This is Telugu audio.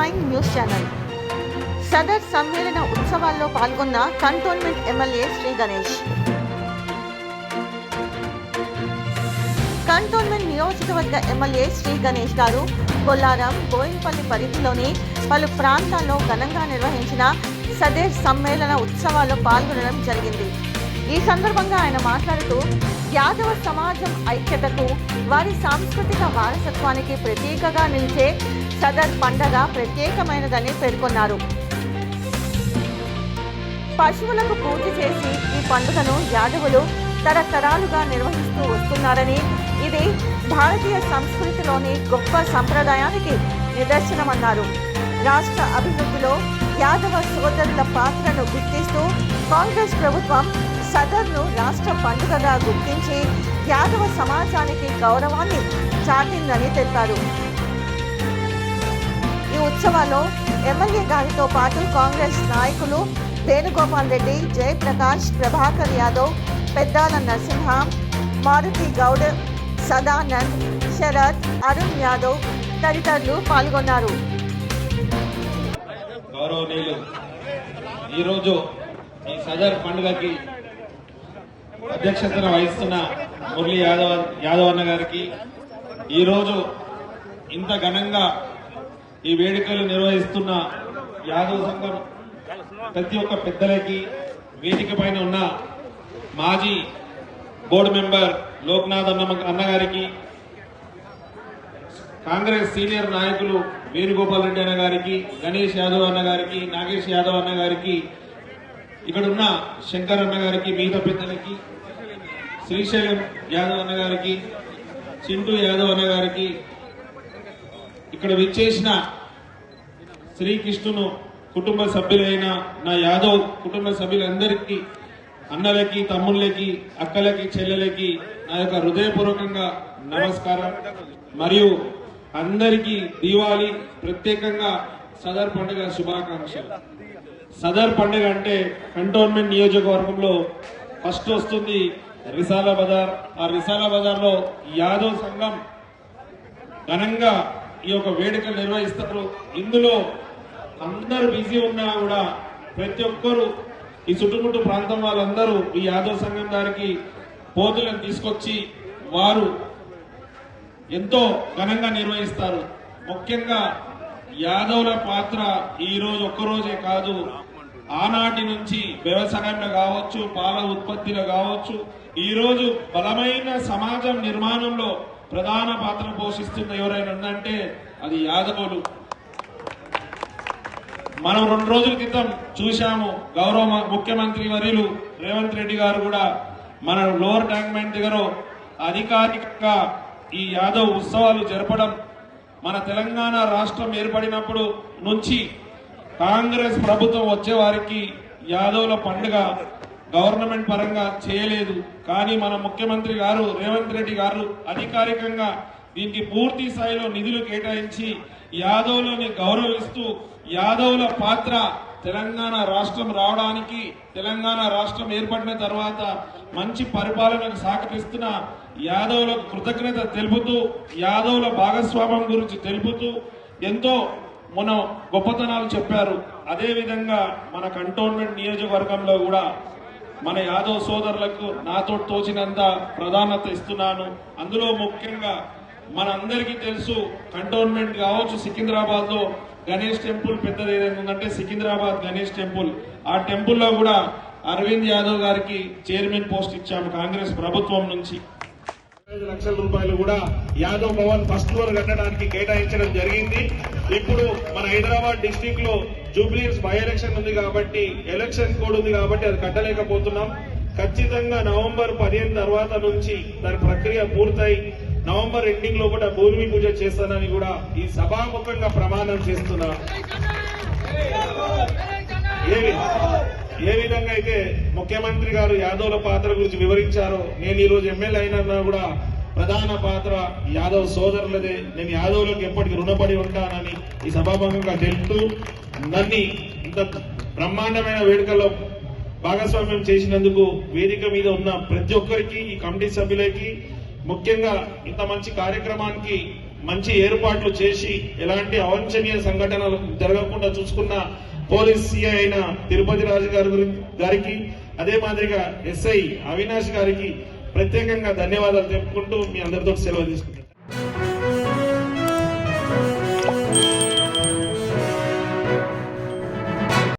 టెలిఫైన్ న్యూస్ ఛానల్ సదర్ సమ్మేళన ఉత్సవాల్లో పాల్గొన్న cantonment MLA Shri Ganesh cantonment నియోజకవర్గ ఎమ్మెల్యే శ్రీ గణేష్ గారు కొల్లారం బోయినపల్లి పరిధిలోని పలు ప్రాంతాల్లో ఘనంగా నిర్వహించిన సదేర్ సమ్మేళన ఉత్సవాల్లో పాల్గొనడం జరిగింది. ఈ సందర్భంగా ఆయన మాట్లాడుతూ యాదవ సమాజం ఐక్యతకు వారి సాంస్కృతిక వారసత్వానికి ప్రతీకగా నిలిచే సదర్ పండగ ప్రత్యేకమైనదని పేర్కొన్నారు. పశువులకు పూజ చేసి ఈ పండుగను యాదవులు తరతరాలుగా నిర్వహిస్తూ వస్తున్నారని ఇది భారతీయ సంస్కృతిలోని గొప్ప సంప్రదాయానికి నిదర్శనమన్నారు. రాష్ట్ర అభివృద్ధిలో యాదవ సోదరుల పాత్రను గుర్తిస్తూ కాంగ్రెస్ ప్రభుత్వం సదర్ను రాష్ట్ర పండుగగా గుర్తించి యాదవ సమాజానికి గౌరవాన్ని చాటిందని తెలిపారు. ఉత్సవాల్లో ఎమ్మెల్యే గారితో పాటు కాంగ్రెస్ నాయకులు వేణుగోపాల్ రెడ్డి జయప్రకాష్ ప్రభాకర్ యాదవ్ పెద్దాల నరసింహ మారుతి గౌడ్ సదానంద్ శరత్ అరుణ్ యాదవ్ తదితరులు పాల్గొన్నారు. గౌరవనీయులు ఈరోజు ఈ సదర్ పండుగకి అధ్యక్షతన వహిస్తున్న మురళీ యాదవ్ యాదవ్ అన్న గారికి ఈరోజు ఇంత ఘనంగా ఈ వేడుకలు నిర్వహిస్తున్న యాదవ్ సంఘం ప్రతి ఒక్క పెద్దలకి వేదిక పైన ఉన్న మాజీ బోర్డు మెంబర్ లోక్నాథ్ అన్న అన్నగారికి కాంగ్రెస్ సీనియర్ నాయకులు వేణుగోపాల్ రెడ్డి అన్న గారికి గణేష్ యాదవ్ అన్న గారికి నాగేష్ యాదవ్ అన్న గారికి ఇక్కడ ఉన్న శంకర్ అన్న గారికి మిగతా పెద్దలకి శ్రీశైలం యాదవ్ అన్న గారికి చింటూ యాదవ్ అన్న గారికి ఇక్కడ విచ్చేసిన శ్రీకృష్ణును కుటుంబ సభ్యులైన నా యాదవ్ కుటుంబ సభ్యులందరికీ అన్నలకి తమ్ముళ్ళకి అక్కలకి చెల్లెలకి నా యొక్క హృదయపూర్వకంగా నమస్కారం. మరియు అందరికీ దీవాలి ప్రత్యేకంగా సదర్ పండుగ శుభాకాంక్షలు. సదర్ పండుగ అంటే కంటోన్మెంట్ నియోజకవర్గంలో ఫస్ట్ వస్తుంది రిసాలా బజార్. ఆ రిసాలా బజార్లో యాదవ్ సంఘం ఘనంగా ఈ యొక్క వేడుకలు నిర్వహిస్తారు. ఇందులో అందరు బిజీ ఉన్నా కూడా ప్రతి ఒక్కరు ఈ చుట్టుముట్టు ప్రాంతం వాళ్ళందరూ ఈ యాదవ్ సంఘం గారికి పోతులను తీసుకొచ్చి వారు ఎంతో ఘనంగా నిర్వహిస్తారు. ముఖ్యంగా యాదవుల పాత్ర ఈ రోజు ఒక్కరోజే కాదు ఆనాటి నుంచి వ్యవసాయంలో కావచ్చు పాల ఉత్పత్తిలో కావచ్చు ఈరోజు బలమైన సమాజం నిర్మాణంలో ప్రధాన పాత్ర పోషిస్తున్న ఎవరైనా ఉందంటే అది యాదవులు. మనం రెండు రోజుల క్రితం చూశాము గౌరవ ముఖ్యమంత్రి వర్యులు రేవంత్ రెడ్డి గారు కూడా మన లోవర్ ట్యాంక్మెంట్ దగ్గర అధికారికంగా ఈ యాదవ్ ఉత్సవాలు జరపడం మన తెలంగాణ రాష్ట్రం ఏర్పడినప్పుడు నుంచి కాంగ్రెస్ ప్రభుత్వం వచ్చే వారికి యాదవుల పండుగ గవర్నమెంట్ పరంగా చేయలేదు. కానీ మన ముఖ్యమంత్రి గారు రేవంత్ రెడ్డి గారు అధికారికంగా దీనికి పూర్తి స్థాయిలో నిధులు కేటాయించి యాదవ్లని గౌరవిస్తూ యాదవుల పాత్ర తెలంగాణ రాష్ట్రం రావడానికి తెలంగాణ రాష్ట్రం ఏర్పడిన తర్వాత మంచి పరిపాలనకు సహకరిస్తున్న యాదవులకు కృతజ్ఞత తెలుపుతూ యాదవుల భాగస్వామ్యం గురించి తెలుపుతూ ఎంతో మన గొప్పతనాలు చెప్పారు. అదేవిధంగా మన కంటోన్మెంట్ నియోజకవర్గంలో కూడా మన యాదవ్ సోదరులకు నాతో తోచినంత ప్రాధాన్యత ఇస్తున్నాను. అందులో ముఖ్యంగా మనందరికీ తెలుసు కంటోన్మెంట్ కావచ్చు సికింద్రాబాద్లో గణేష్ టెంపుల్ పెద్దది ఏదైందంటే ఉందంటే సికింద్రాబాద్ గణేష్ టెంపుల్. ఆ టెంపుల్లో కూడా అరవింద్ యాదవ్ గారికి చైర్మన్ పోస్ట్ ఇచ్చాము కాంగ్రెస్ ప్రభుత్వం నుంచి. లక్షల రూపాయలు కూడా యాదవ్ భవన్ ఫస్ట్ ఫ్లోర్ కట్టడానికి కేటాయించడం జరిగింది. ఇప్పుడు మన హైదరాబాద్ డిస్టిక్లో జూబ్లీస్ బై ఎలక్షన్ ఉంది కాబట్టి ఎలక్షన్ కోడ్ ఉంది కాబట్టి అది కట్టలేకపోతున్నాం. ఖచ్చితంగా నవంబర్ పదిహేను తర్వాత నుంచి దాని ప్రక్రియ పూర్తయి నవంబర్ ఎండింగ్లో కూడా భూమి పూజ చేస్తానని కూడా ఈ సభాముఖంగా ప్రమాణం చేస్తున్నా. ఏ వి- ఏ విధంగా అయితే ముఖ్యమంత్రి గారు యాదవ్ల పాత్ర గురించి వివరించారో నేను ఈరోజు ఎమ్మెల్యే అయినా కూడా ప్రధాన పాత్ర యాదవ్ సోదరులదే. నేను యాదవులకు ఎప్పటికీ రుణపడి ఉంటానని ఈ సభాభంగంగా తెలుపుతూ నన్ను ఇంత బ్రహ్మాండమైన వేడుకలో భాగస్వామ్యం చేసినందుకు వేదిక మీద ఉన్న ప్రతి ఒక్కరికి ఈ కమిటీ సభ్యులకి ముఖ్యంగా ఇంత మంచి కార్యక్రమానికి మంచి ఏర్పాట్లు చేసి ఎలాంటి అవాంఛనీయ సంఘటనలు జరగకుండా చూసుకున్న పోలీస్ సిఐ అయిన తిరుపతి రాజు గారి గారికి అదే మాదిరిగా ఎస్ఐ అవినాష్ గారికి ప్రత్యేకంగా ధన్యవాదాలు తెలుపుకుంటూ మీ అందరితో సెలవు తీసుకుంటాను